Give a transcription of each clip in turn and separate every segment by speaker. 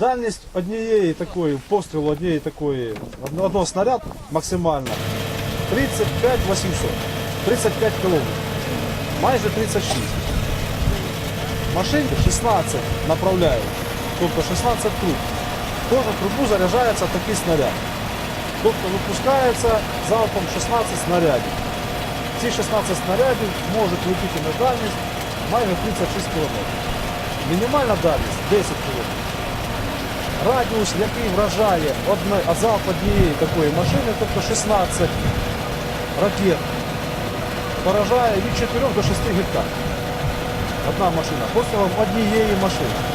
Speaker 1: Дальність однієї такої, пострілу однієї такої, одно- одного снаряд максимально 35 800, 35 кілометрів, майже 36. Машинки 16 направляють, тобто 16 труб. В Кожну трубу заряджається такий снаряд. Тобто випускається залпом 16 снарядів. Ці 16 снарядів можуть летіти на дальність майже 36 км. Мінімальна дальність 10 км. Радіус, який вражає одне, а залп однієї такої машини, тобто 16 ракет, поражає від 4 до 6 гектар. Одна машина, пострілом однієї машини.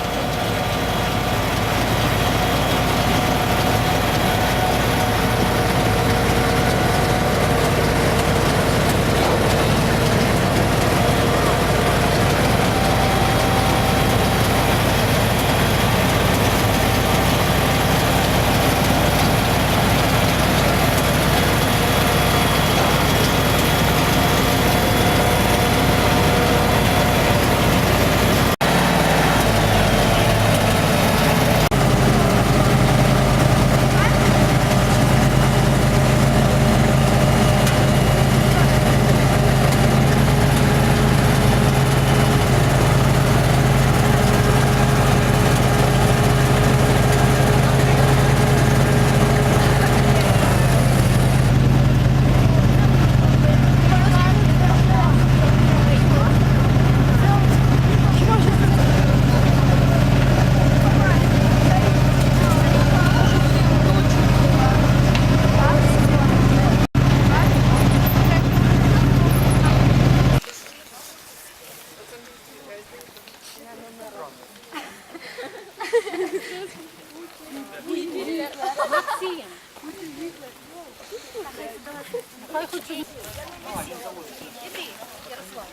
Speaker 1: Хай хочу. Іди, Ярослав.